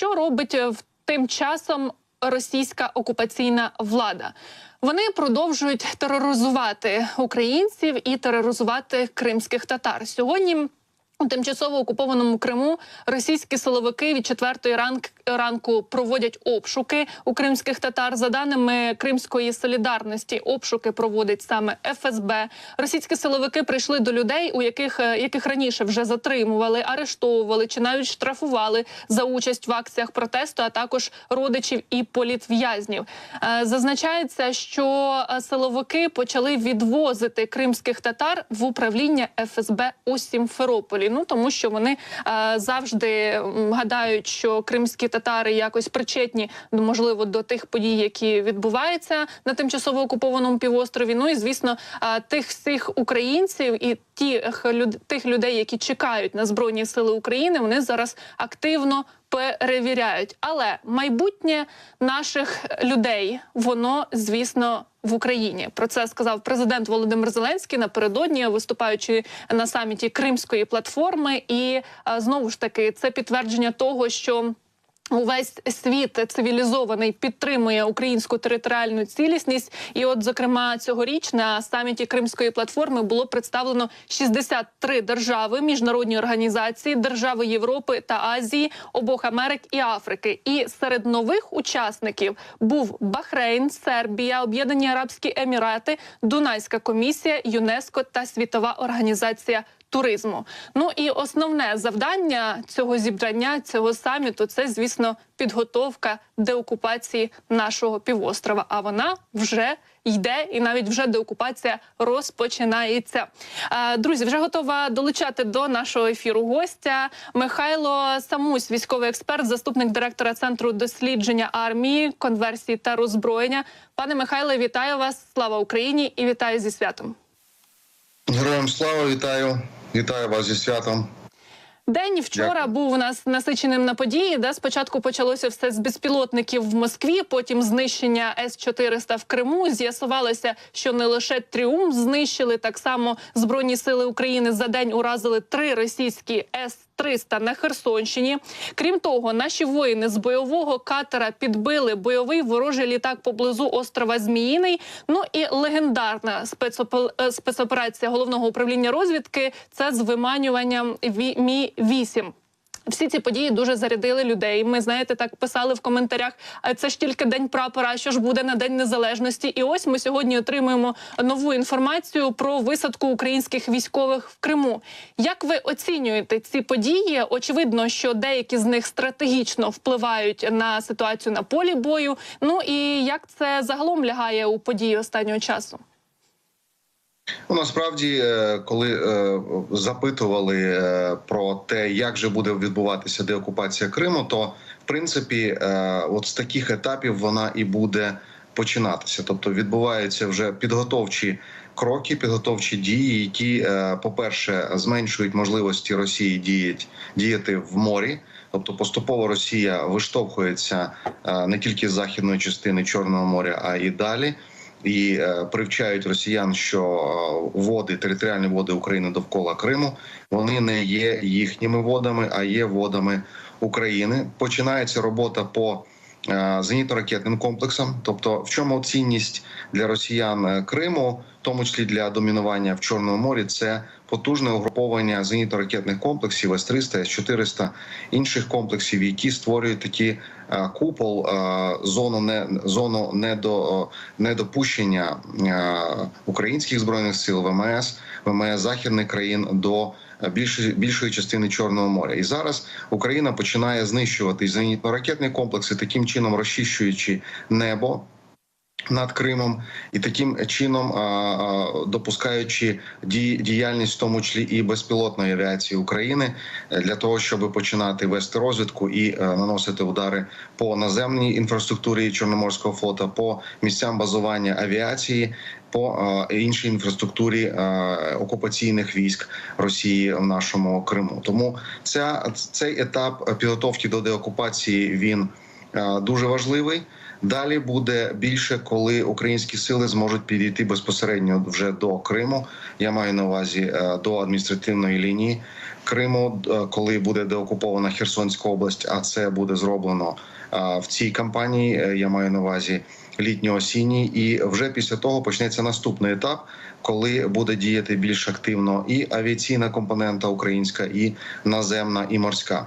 що робить е, тим часом російська окупаційна влада? Вони продовжують тероризувати українців і тероризувати кримських татар. Сьогодні у тимчасово окупованому Криму російські силовики від четвертої ранк ранку проводять обшуки у кримських татар. За даними Кримської солідарності, обшуки проводить саме ФСБ. Російські силовики прийшли до людей, у яких е, яких раніше вже затримували, арештовували чи навіть штрафували за участь в акціях протесту, а також родичів і політв'язнів. Е, Зазначається, що е, силовики почали відвозити кримських татар в управління ФСБ у Сімферополі. Ну тому що вони завжди гадають, що кримські татари якось причетні ну, можливо до тих подій, які відбуваються на тимчасово окупованому півострові. Ну і звісно, тих всіх українців і тих, тих людей, які чекають на збройні сили України, вони зараз активно перевіряють. Але майбутнє наших людей, воно звісно. В Україні про це сказав президент Володимир Зеленський напередодні, виступаючи на саміті Кримської платформи, і знову ж таки це підтвердження того, що Увесь світ цивілізований підтримує українську територіальну цілісність, і, от, зокрема, цьогоріч на саміті Кримської платформи було представлено 63 держави, міжнародні організації, держави Європи та Азії, обох Америк і Африки. І серед нових учасників був Бахрейн, Сербія, Об'єднані Арабські Емірати, Дунайська комісія, ЮНЕСКО та Світова організація туризму. Ну і основне завдання цього зібрання, цього саміту, це звісно підготовка деокупації нашого півострова. А вона вже йде, і навіть вже деокупація розпочинається. Друзі, вже готова долучати до нашого ефіру гостя Михайло Самусь, військовий експерт, заступник директора центру дослідження армії, конверсії та роззброєння. Пане Михайле, вітаю вас! Слава Україні і вітаю зі святом. Героям слава вітаю! Вітаю вас зі святом. День вчора Дякую. був у нас насиченим на події. Де спочатку почалося все з безпілотників в Москві, потім знищення С 400 в Криму. З'ясувалося, що не лише тріумф знищили так само збройні сили України за день уразили три російські С. 300 на Херсонщині. Крім того, наші воїни з бойового катера підбили бойовий ворожий літак поблизу острова Зміїний. Ну і легендарна е, спецоперація головного управління розвідки це з виманюванням Мі 8 всі ці події дуже зарядили людей. Ми знаєте, так писали в коментарях. «А Це ж тільки день прапора. Що ж буде на день незалежності? І ось ми сьогодні отримуємо нову інформацію про висадку українських військових в Криму. Як ви оцінюєте ці події? Очевидно, що деякі з них стратегічно впливають на ситуацію на полі бою. Ну і як це загалом лягає у події останнього часу? Ну, насправді, е, коли е, запитували е, про те, як же буде відбуватися деокупація Криму, то в принципі, от з таких етапів вона і буде починатися. Тобто відбуваються вже підготовчі кроки, підготовчі дії, які, по-перше, зменшують можливості Росії діяти, діяти в морі. Тобто поступово Росія виштовхується не тільки з західної частини Чорного моря, а і далі. І е, привчають росіян, що е, води, територіальні води України довкола Криму, вони не є їхніми водами, а є водами України. Починається робота по е, зенітно-ракетним комплексам. Тобто, в чому цінність для росіян е, Криму, тому числі для домінування в Чорному морі, це потужне угруповання зенітно-ракетних комплексів С-300, С-400, інших комплексів, які створюють такі е, купол, е, зону не зону недо, недопущення е, українських збройних сил ВМС, ВМС західних країн до більшої більшої частини Чорного моря. І зараз Україна починає знищувати зенітно-ракетні комплекси, таким чином розчищуючи небо. Над Кримом і таким чином допускаючи діяльність, в тому числі і безпілотної авіації України, е, для того, щоб починати вести розвідку і е, наносити удари по наземній інфраструктурі Чорноморського флота, по місцям базування авіації, по е, іншій інфраструктурі окупаційних військ Росії в нашому Криму. Тому ця цей етап підготовки до деокупації він дуже важливий. Далі буде більше, коли українські сили зможуть підійти безпосередньо вже до Криму. Я маю на увазі е, до адміністративної лінії. Криму, е, коли буде деокупована Херсонська область. А це буде зроблено е, в цій кампанії. Я маю на увазі літньо-осінній, і вже після того почнеться наступний етап, коли буде діяти більш активно і авіаційна компонента українська, і наземна, і морська.